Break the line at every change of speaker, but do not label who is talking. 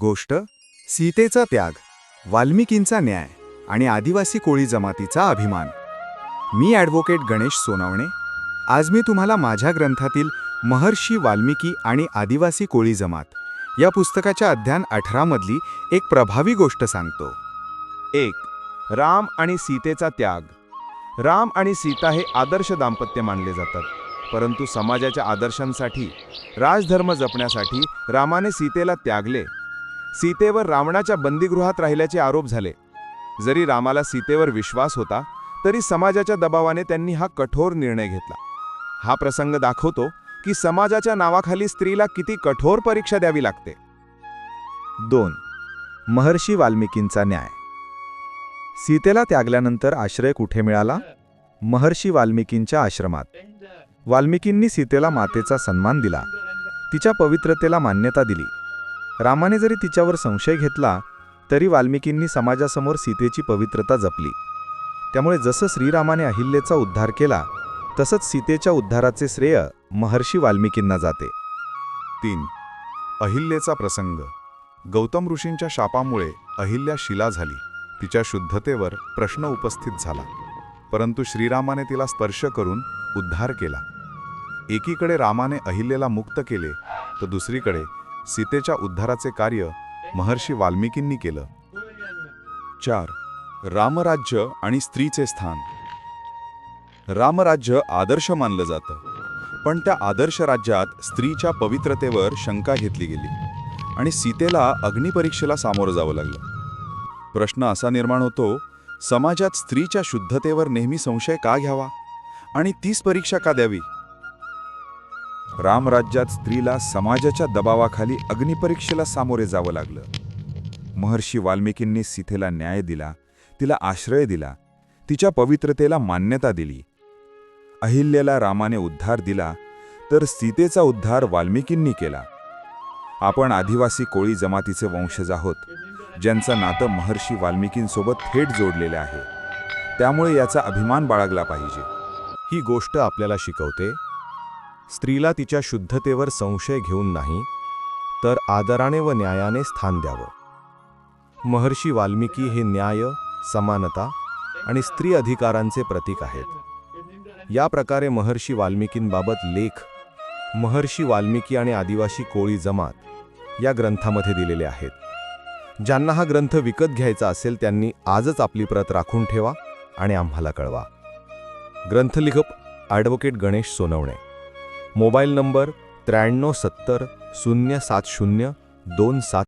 गोष्ट सीतेचा त्याग वाल्मिकींचा न्याय आणि आदिवासी कोळी जमातीचा अभिमान. मी ॲडव्होकेट गणेश सोनवणे. आज मी तुम्हाला माझ्या ग्रंथातील महर्षी वाल्मिकी आणि आदिवासी कोळी जमात या पुस्तकाच्या अध्यान अठरामधली एक प्रभावी गोष्ट सांगतो.
एक राम आणि सीतेचा त्याग. राम आणि सीता हे आदर्श दाम्पत्य मानले जातात परंतु समाजाच्या आदर्शांसाठी राजधर्म जपण्यासाठी रामाने सीतेला त्यागले सीतेवर रावणाच्या बंदीगृहात राहिल्याचे आरोप झाले. जरी रामाला सीतेवर विश्वास होता तरी समाजाच्या दबावाने त्यांनी हा कठोर निर्णय घेतला. हा प्रसंग दाखवतो की समाजाच्या नावाखाली स्त्रीला किती कठोर परीक्षा द्यावी लागते.
दोन. महर्षी वाल्मिकींचा न्याय. सीतेला त्यागल्यानंतर आश्रय कुठे मिळाला? महर्षी वाल्मिकींच्या आश्रमात. वाल्मिकींनी सीतेला मातेचा सन्मान दिला. तिच्या पवित्रतेला मान्यता दिली. रामाने जरी तिच्यावर संशय घेतला तरी वाल्मिकींनी समाजासमोर सीतेची पवित्रता जपली. त्यामुळे जसं श्रीरामाने अहिल्येचा उद्धार केला तसंच सीतेच्या उद्धाराचे श्रेय महर्षी वाल्मिकींना जाते. तीन. अहिल्येचा प्रसंग. गौतम ऋषींच्या शापामुळे अहिल्या शिला झाली. तिच्या शुद्धतेवर प्रश्न उपस्थित झाला. परंतु श्रीरामाने तिला स्पर्श करून उद्धार केला. एकीकडे रामाने अहिल्येला मुक्त केले तर दुसरीकडे सीतेच्या उद्धाराचे कार्य महर्षी वाल्मिकींनी केलं. चार. रामराज्य आणि स्त्रीचे स्थान. रामराज्य आदर्श मानलं जातं. पण त्या आदर्श राज्यात स्त्रीच्या पवित्रतेवर शंका घेतली गेली आणि सीतेला अग्निपरीक्षेला सामोरं जावं लागलं. प्रश्न असा निर्माण होतो समाजात स्त्रीच्या शुद्धतेवर नेहमी संशय का घ्यावा? आणि तीच परीक्षा का द्यावी? रामराज्यात स्त्रीला समाजाच्या दबावाखाली अग्निपरीक्षेला सामोरे जावं लागलं. महर्षी वाल्मिकींनी सीतेला न्याय दिला तिला आश्रय दिला तिच्या पवित्रतेला मान्यता दिली. अहिल्याला रामाने उद्धार दिला तर सीतेचा उद्धार वाल्मिकींनी केला. आपण आदिवासी कोळी जमातीचे वंशज आहोत ज्यांचं नातं महर्षी वाल्मिकींसोबत थेट जोडलेलं आहे. त्यामुळे याचा अभिमान बाळगला पाहिजे. ही गोष्ट आपल्याला शिकवते स्त्रीला तिच्या शुद्धतेवर संशय घेऊन नाही तर आदराने व न्यायाने स्थान द्यावं. महर्षी वाल्मिकी हे न्याय समानता आणि स्त्री अधिकारांचे प्रतीक आहेत. या प्रकारे महर्षी वाल्मिकींबाबत लेख महर्षी वाल्मिकी आणि आदिवासी कोळी जमात या ग्रंथामध्ये दिलेले आहेत. ज्यांना हा ग्रंथ विकत घ्यायचा असेल त्यांनी आजच आपली प्रत राखून ठेवा आणि आम्हाला कळवा. ग्रंथलिखक advocate Ganesh Sonawane mobile number त्र्याण्णव सत्तर शून्य सात शून्य दोन सात